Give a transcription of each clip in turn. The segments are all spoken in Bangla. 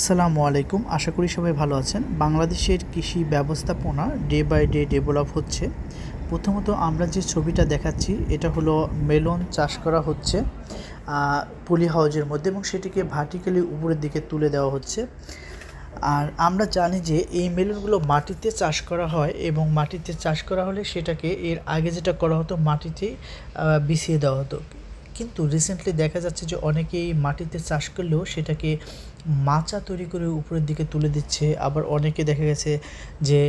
আসসালামু আলাইকুম। আশা করি সবাই ভালো আছেন। বাংলাদেশের কৃষি ব্যবস্থাপনা ডে বাই ডে ডেভেলপ হচ্ছে। প্রথমত আমরা যে ছবিটা দেখাচ্ছি এটা হলো মেলন চাষ করা হচ্ছে পলি হাউজের মধ্যে এবং সেটিকে ভার্টিক্যালি উপরের দিকে তুলে দেওয়া হচ্ছে। আর আমরা জানি যে এই মেলনগুলো মাটিতে চাষ করা হয় এবং মাটিতে চাষ করা হলে সেটাকে এর আগে যেটা করা হতো মাটিতেই আহ, বিছিয়ে দেওয়া হতো। কিন্তু রিসেন্টলি দেখা যাচ্ছে যে অনেকেই মাটিতে চাষ করলেও সেটাকে মাচা তৈরি করে উপরের দিকে তুলে দিচ্ছে। আবার অনেকে দেখা গেছে যে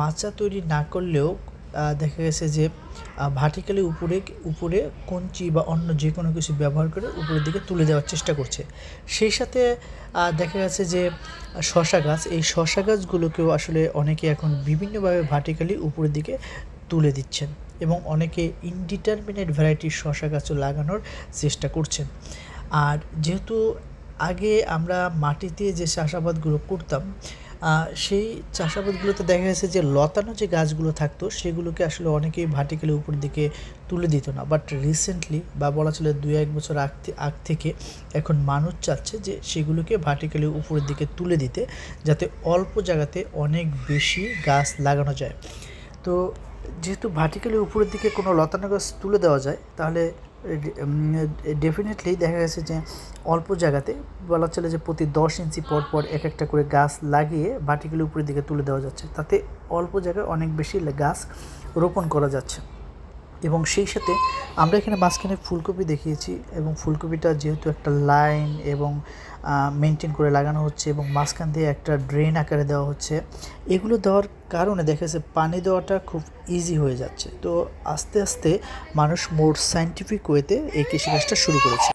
মাচা তৈরি না করলেও দেখা গেছে যে ভার্টিক্যালি উপরে উপরে কঞ্চি বা অন্য যে কোনো কিছু ব্যবহার করে উপরের দিকে তুলে দেওয়ার চেষ্টা করছে। সেই সাথে দেখা গেছে যে, শশা গাছ, এই শশা গাছগুলোকেও আসলে অনেকে এখন বিভিন্নভাবে ভার্টিক্যালি উপরের দিকে তুলে দিচ্ছেন। এবং অনেকে ইনডিটারমিনেট ভ্যারাইটির শশা গাছও লাগানোর চেষ্টা করছেন। আর যেহেতু আগে আমরা মাটিতে যে চাষাবাদগুলো করতাম সেই চাষাবাদগুলোতে দেখা গেছে যে লতানো যে গাছগুলো থাকতো, সেগুলোকে আসলে অনেকেই ভার্টিক্যালি উপরের দিকে তুলে দিত না। বাট রিসেন্টলি বা বলা চলে দু এক বছর আগ আগ থেকে এখন মানুষ চাচ্ছে যে সেগুলোকে ভার্টিক্যালি উপরের দিকে তুলে দিতে, যাতে অল্প জায়গাতে অনেক বেশি গাছ লাগানো যায়। তো যেহেতু ভার্টিক্যালি উপরের দিকে কোনো লতানো গাছ তুলে দেওয়া যায়, তাহলে ডেফিনেটলি দেখা গেছে যে অল্প জায়গাতে বলা চলে যে প্রতি দশ ইঞ্চি পর পর এক একটা করে গাছ লাগিয়ে ভার্টিক্যালি উপরের দিকে তুলে দেওয়া যাচ্ছে। তাতে অল্প জায়গায় অনেক বেশি গাছ রোপণ করা যাচ্ছে। এবং সেই সাথে আমরা এখানে মাঝখানে ফুলকপি দেখিয়েছি এবং ফুলকপিটা যেহেতু একটা লাইন এবং মেনটেন করে লাগানো হচ্ছে এবং মাঝখান দিয়ে একটা ড্রেন আকারে দেওয়া হচ্ছে, এগুলো দেওয়ার কারণে দেখা যাচ্ছে পানি দেওয়াটা খুব ইজি হয়ে যাচ্ছে। তো আস্তে আস্তে মানুষ মোর সাইন্টিফিক ওয়েতে এই কৃষিকাজটা শুরু করেছে।